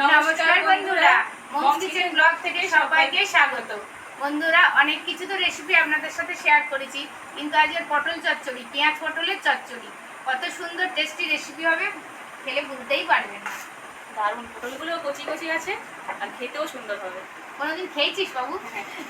নমস্কার বন্ধুরা। মম kitchen blog থেকে সবাইকে স্বাগত। বন্ধুরা অনেক কিছু তো রেসিপি আপনাদের সাথে শেয়ার করেছি। কিন্তু পটল চচ্চড়ি পেঁয়াজ পটলের চচ্চড়ি। কত সুন্দর টেস্টি রেসিপি হবে খেলে বুঝতেই পারবেন না। দারুণ পটলগুলো কচি কচি আছে আর খেতেও সুন্দর হবে। কোনোদিন খেয়েছিস বাবু?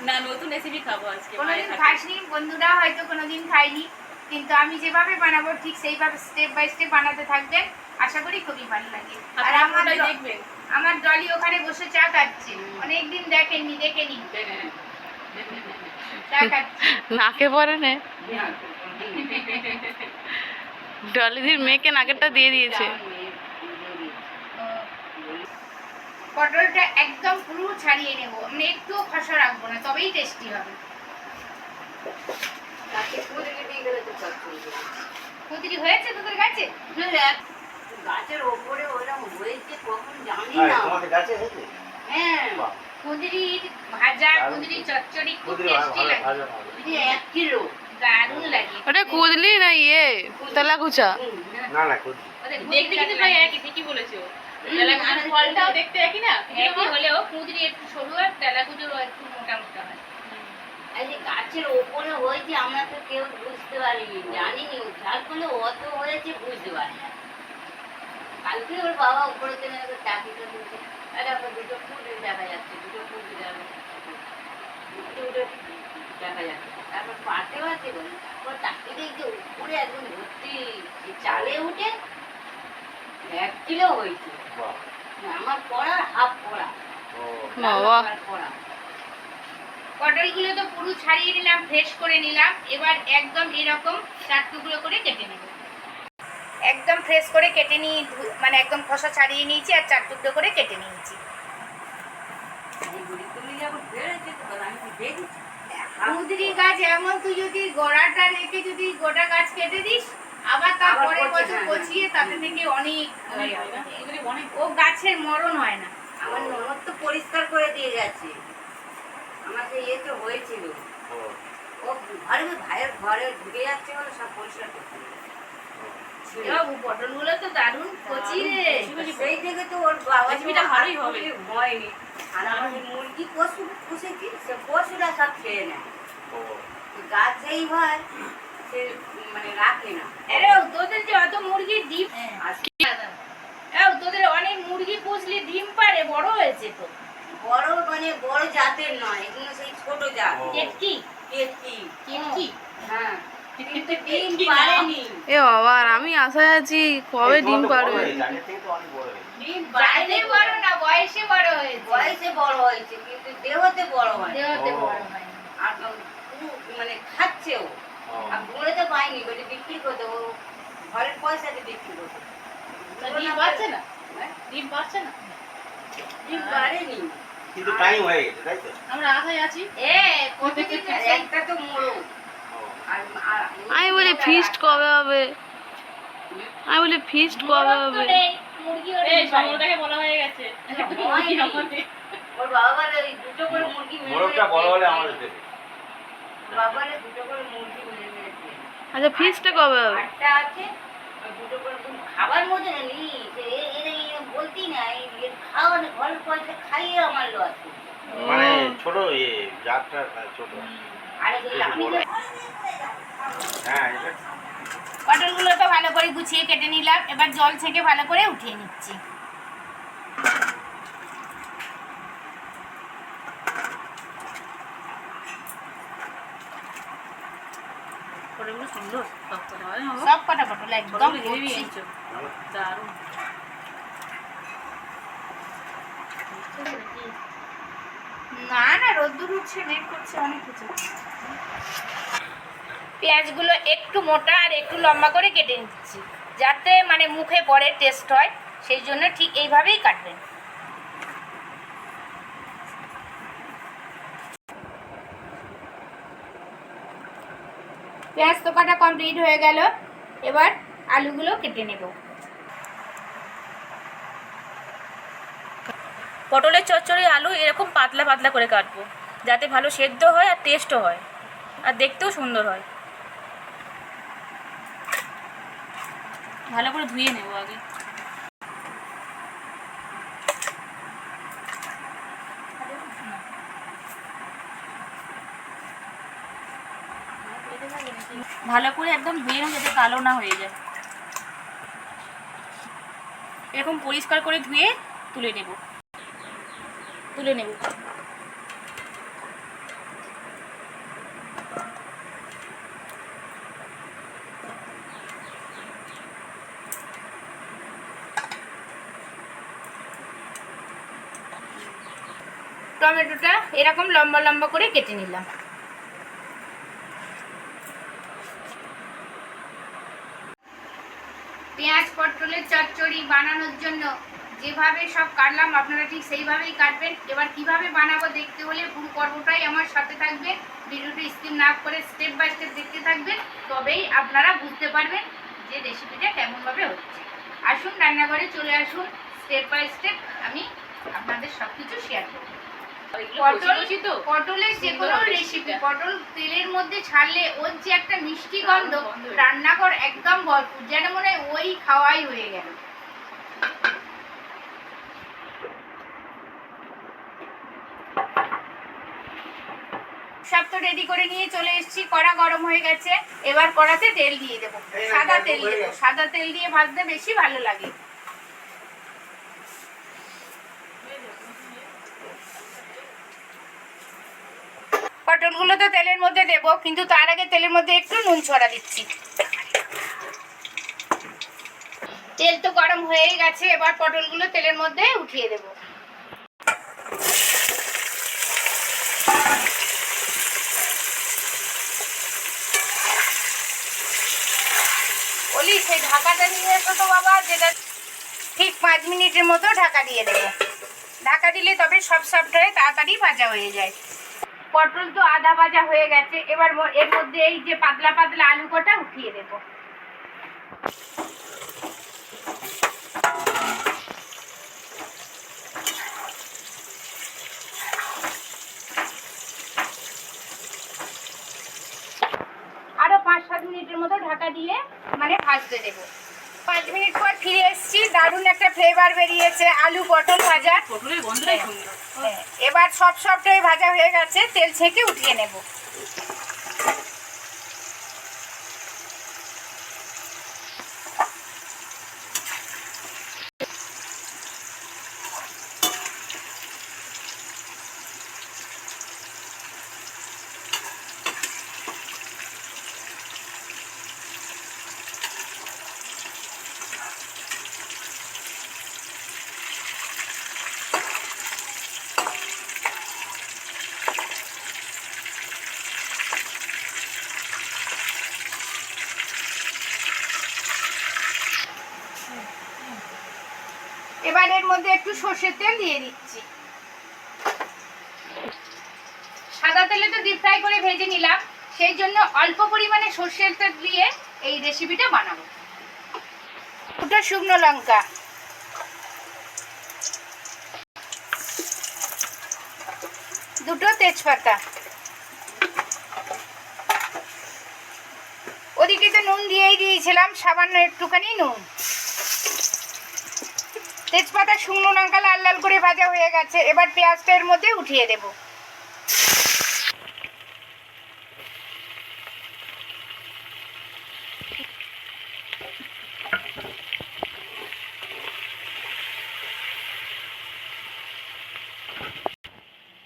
না নতুন রেসিপি খাব আজকে কোনোদিন। খাসনি বন্ধুরা হয়তো কোনোদিন খাইনি। কিন্তু আমি যেভাবে বানাবো ঠিক সেইভাবে স্টেপ বাই স্টেপ বানাতে থাকবেন। আশা করি খুবই ভালো লাগে। আর আমার দেখবেন? আমার ডলি ওখানে বসে চা খাচ্ছে। অনেকদিন দেখেননি দেখে নি নাকে পরে নে। ডলিদির মেয়েকে নাকেরটা দিয়ে দিয়েছে। পটলটা একদম পুরো ছাড়িয়ে নেব। মানে একটুও খসা রাখব না তবেই টেস্টি হবে। কুদরি হয়েছে তোদের কাছে? গাছের ওপরে ওরকম হয়েছে কখন জানি না। তোমাদের গাছে হয়েছে? হ্যাঁ বাহ, ভাজা দারুণ। চচ্চড়ি খুব টেস্টি লাগে। ভালো, ভালো। এই এক কিলো দারুণ লাগে। ওটা কুদলি না ইয়ে তেলাকুচা? হুম, না। না, না, দেখতে কিন্তু প্রায় একই ঠিকই বলেছ। তাহলে ফলটাও দেখতে একই না? একই হলেও কুদরি একটু সরু আর তেলাকুচুরও একটু মোটা মোটা হয়। এই গাছের ওপরে হয়েছে আমরা তো কেউ বুঝতে পারিনি জানিনি। যার ফলে অত হয়েছে বুঝতে পারি না। কালকে ওর বাবা উপরে চাকরিটা দিয়েছে। আরে আবার দুটো ফুল দেখা যাচ্ছে দুটো ফুল দেখা যাচ্ছে। তারপর আছে তারপর উপরে একদম ভর্তি চালে উঠে এক কিলো হয়েছে। আমার পড়া হাফ পড়া। ও, বাবা। আমার পড়া। পটলগুলো তো পুরো ছাড়িয়ে নিলাম ফ্রেশ করে নিলাম। এবার একদম এরকম চার টুকরো করে কেটে নেব। একদম ফ্রেশ করে কেটে নিয়ে মানে একদম খসা ছাড়িয়ে নিয়েছি আর চার টুকরো করে কেটে নিয়েছি। কুঁদরি গাছ এমন তুই যদি গোড়াটা রেখে যদি গোটা গাছ কেটে দিস আবার তার পরের বছর। পচিয়ে তাতে থেকে অনেক অনেক হয় ও গাছের মরণ হয় না। আমার ননদ তো পরিষ্কার করে দিয়ে গেছে। আমার যে ইয়ে তো হয়েছিল। ও, ও ঘরে ভাইয়ের ঘরে ঢুকে যাচ্ছে বলে সব পরিষ্কার করতে পটলগুলো তো দারুণ কচি রে। সেই থেকে তো ওর বাবা রেসিপিটা ভালোই হবে। হয়নি। আর আমার মুরগি পশু পুষেছি সে পশুরা সব খেয়ে নেয়। গাছ যেই হয় সে মানে রাখে না। আরে তোদের যে অত মুরগির ডিম তোদের অনেক মুরগি পুষলি ডিম পারে বড় হয়েছে তো। বড় মানে বড় জাতের নয় এগুলো সেই ছোট জাত। ও। কেটকি। কেটকি? এ বাবা আমি আশায় আছি কবে ডিম পারবে। মানে খাচ্ছেও আর গুঁড়োতে পাইনি বলে বিক্রি করতে ও ঘরের পয়সাতে বিক্রি করতে ডিম পাচ্ছে না? ডিম পাচ্ছে না? ডিম পারেনি। কিন্তু টাইম হয়ে গেছে তাই তো? আমরা আশায় আছি। এ একটা তো মোড়ো ও, আর আর- আমি বলি ফিস্ট কবে হবে? আমি বলি ফিস্ট কবে হবে? নেই, মুরগিও এই নেই সমরটাকে বলা হয়ে গেছে। হয়নি। আমাদের। ওর বাবার ওই দুটো করে মুরগি মেরে মোরগটা বড় হলে মেরে আমাদের দেবে। ওর বাবার ওই দুটো করে মুরগি মেরে মেরেছে আচ্ছা ফিস্টটা কবে হবে? খাবার মধ্যে না নি যে এ- এরা এরা বলতেই না এই এর খাওয়ার পয়সা খাইয়ে আমার লস মানে ছোট ইয়ে জাতটা ছোট। পটলগুলো তো ভালো করে গুছিয়ে কেটে নিলাম। এবার জল থেকে ভালো করে উঠিয়ে নিচ্ছি। সব কটা পটল একদম। দারুণ। না না, রোদ্দুর উঠছে মেঘ করছে, অনেক কিছু। পেঁয়াজগুলো একটু মোটা আর একটু লম্বা করে কেটে নিচ্ছি, যাতে মানে মুখে পরে টেস্ট হয়, সেই জন্য ঠিক এইভাবেই কাটবেন। পেঁয়াজ তো কাটা কমপ্লিট হয়ে গেল, এবার আলুগুলো কেটে নেব। পটলের চচ্চড়ি, আলু এরকম পাতলা পাতলা করে কাটবো, যাতে ভালো সেদ্ধ হয় আর টেস্টও হয়, আর দেখতেও সুন্দর হয়। ভালো করে ধুয়ে নেব আগে। ভালো করে একদম ধুয়ে নেব যাতে কালো না হয়ে যায়। এরকম পরিষ্কার করে ধুয়ে তুলে নেব। তুলে নেব। টমেটোটা এরকম লম্বা লম্বা করে কেটে নিলাম। পেঁয়াজ পটলের চচ্চড়ি বানানোর জন্য যেভাবে সব কাটলাম আপনারা ঠিক সেইভাবেই কাটবেন। এবার কীভাবে বানাবো দেখতে হলে পুরো পর্বটাই আমার সাথে থাকবে। ভিডিওটি স্কিপ না করে স্টেপ বাই স্টেপ দেখতে থাকবেন তবেই আপনারা বুঝতে পারবেন যে রেসিপিটা কেমনভাবে হচ্ছে। আসুন রান্নাঘরে চলে আসুন স্টেপ বাই স্টেপ আমি আপনাদের সব কিছু শেয়ার করব পটল পটলের যে কোনো রেসিপি পটল তেলের মধ্যে ছাড়লে ওর যে একটা মিষ্টি গন্ধ। রান্নাঘর একদম ভরপুর যেন মনে হয় ওই খাওয়াই হয়ে গেল। সব তো রেডি করে নিয়ে চলে এসেছি। কড়া গরম হয়ে গেছে। এবার কড়াতে তেল দিয়ে দেবো। সাদা তেল দেবো। সাদা তেল দিয়ে ভাজতে বেশি ভালো লাগে। পটলগুলো তো তেলের মধ্যে দেবো কিন্তু তার আগে তেলের মধ্যে একটু নুন ছড়া দিচ্ছি। তেল তো গরম হয়েই গেছে এবার পটলগুলো তেলের মধ্যে উঠিয়ে দেবো বলি সেই ঢাকাটা নিয়ে এসো তো বাবা, যেটা ঠিক পাঁচ মিনিটের মতো ঢাকা দিয়ে দেবো। ঢাকা দিলে তবে সব সফটওয়্যার তাড়াতাড়ি ভাজা হয়ে যায়। পটল তো আধা ভাজা হয়ে গেছে, এবার এর মধ্যে এই যে পাতলা পাতলা আলু কটা উঠিয়ে দেব আরও পাঁচ সাত মিনিটের মতো ঢাকা দিয়ে মানে ভাজতে দেব। পাঁচ মিনিট পর ফিরে এসেছি দারুণ একটা ফ্লেভার বেরিয়েছে আলু পটল ভাজা। সুন্দর। হ্যাঁ, এবার সব সবটাই ভাজা হয়ে গেছে তেল ছেঁকে উঠিয়ে নেব। এবার মধ্যে একটু সর্ষের তেল দিয়ে দিচ্ছি। সাদা তেলে তো ডিপ ফ্রাই করে ভেজে নিলাম, সেই জন্য অল্প পরিমাণে সর্ষের তেল দিয়ে এই রেসিপিটা বানাবো। দুটো শুকনো লঙ্কা। দুটো তেজপাতা। ওদিকে তো নুন দিয়েই দিয়েছিলাম, সামান্য একটুখানি নুন। তেজপাতা, শুকনো লঙ্কা লাল লাল করে ভাজা হয়ে গেছে। এবার পেঁয়াজটা এর মধ্যে উঠিয়ে দেব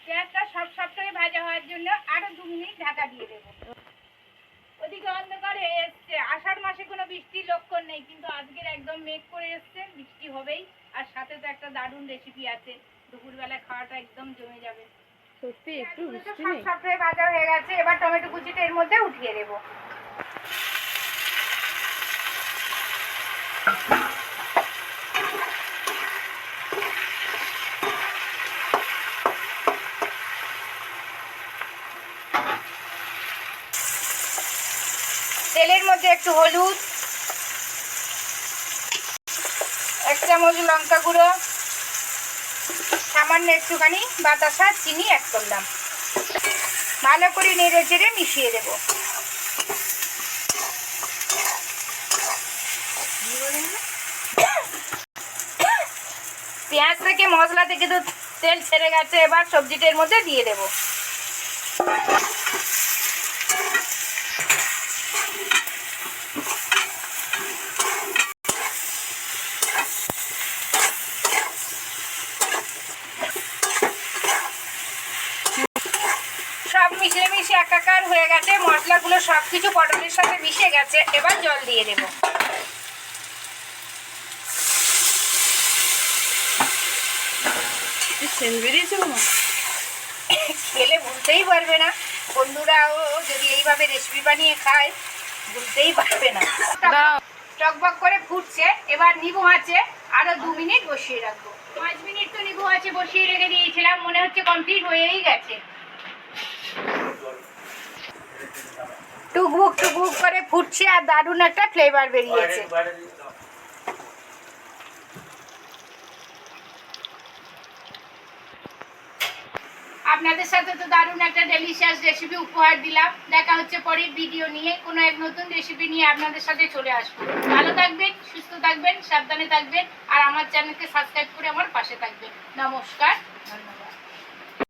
পেঁয়াজটা সব সব করে ভাজা হওয়ার জন্য আরও দু মিনিট ঢাকা দিয়ে দেবো ওদিকে অন্ধকার হয়ে এসছে আষাঢ় মাসে কোনো বৃষ্টির লক্ষণ নেই কিন্তু আজকের একদম মেঘ করে এসছে বৃষ্টি হবেই। আর সাথে তো একটা দারুণ রেসিপি আছে। দুপুরবেলা খাওয়াটা একদম জমে যাবে। সত্যি একটু পেঁয়াজগুলো তো বৃষ্টি সব নেই। সবটাই ভাজা হয়ে গেছে। এবার টমেটো কুচিটা এর মধ্যে উঠিয়ে দেবো। তেলের মধ্যে একটু হলুদ এক চামচ লঙ্কা গুঁড়ো, সামান্য একটুখানি বাতাসা, চিনি অ্যাড করলাম ভালো করে নেড়ে চেড়ে মিশিয়ে দেব। পেঁয়াজ থেকে মশলা থেকে তো তেল ছেড়ে গেছে, এবার সবজিটার মধ্যে দিয়ে দেব। একাকার হয়ে গেছে মশলাগুলো সব কিছু পটলের সাথে মিশে গেছে এবার জল দিয়ে দেব। খেলে বুঝতেই পারবে না। বন্ধুরাও যদি এইভাবে রেসিপি বানিয়ে খায় বুঝতেই পারবে না। টকবক করে ফুটছে এবার নিবু আছে আরও দু মিনিট বসিয়ে রাখব। পাঁচ মিনিট তো নিবু আছে বসিয়ে রেখে দিয়েছিলাম মনে হচ্ছে কমপ্লিট হয়েই গেছে। টুকবুক টুকবুক করে ফুটছে আর দারুণ একটা ফ্লেভার বেরিয়েছে। আপনাদের সাথে তো দারুণ একটা ডেলিশিয়াস রেসিপি উপহার দিলাম। দেখা হচ্ছে পরের ভিডিও নিয়ে। কোনো এক নতুন রেসিপি নিয়ে আপনাদের সাথে চলে আসব। ভালো থাকবেন, সুস্থ থাকবেন, সাবধানে থাকবেন, আর আমার চ্যানেলকে সাবস্ক্রাইব করে আমার পাশে থাকবেন। নমস্কার, ধন্যবাদ।